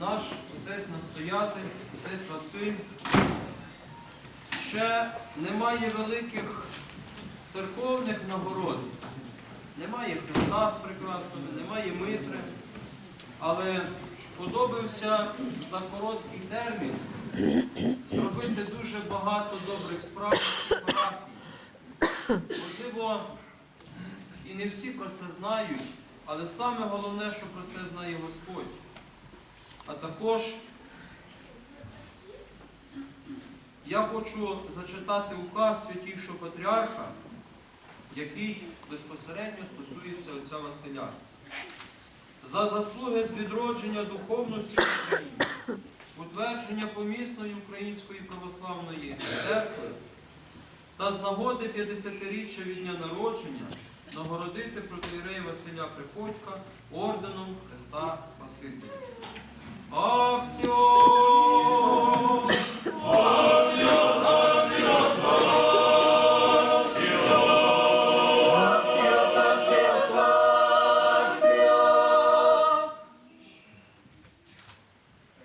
наш отець настоятель, отець Василь, ще немає великих церковних нагород. Немає Христа з прикрасами, немає Митри, але сподобався за короткий термін зробити дуже багато добрих справ. Можливо, і не всі про це знають, але саме головне, що про це знає Господь. А також я хочу зачитати указ святішого патріарха, який безпосередньо стосується отця Василя. За заслуги з відродження духовності в Україні, утвердження помісної Української православної церкви та з нагоди 50-річчя від дня народження нагородити протиєрея Василя Приходька орденом Христа Спасителя.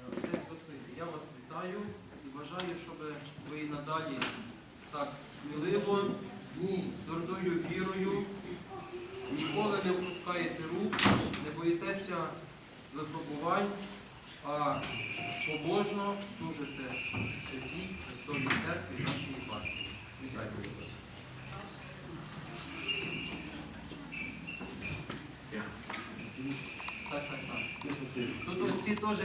Отець Василь, я вас вітаю. І бажаю, щоб ви надалі так сміливо, з твердою вірою, ніколи не опускаєте рук, не боїтеся випробувань, а побожно служите святій Христовій церкві нашої партії. Вітаю вас. Так, так, так. Тут оці теж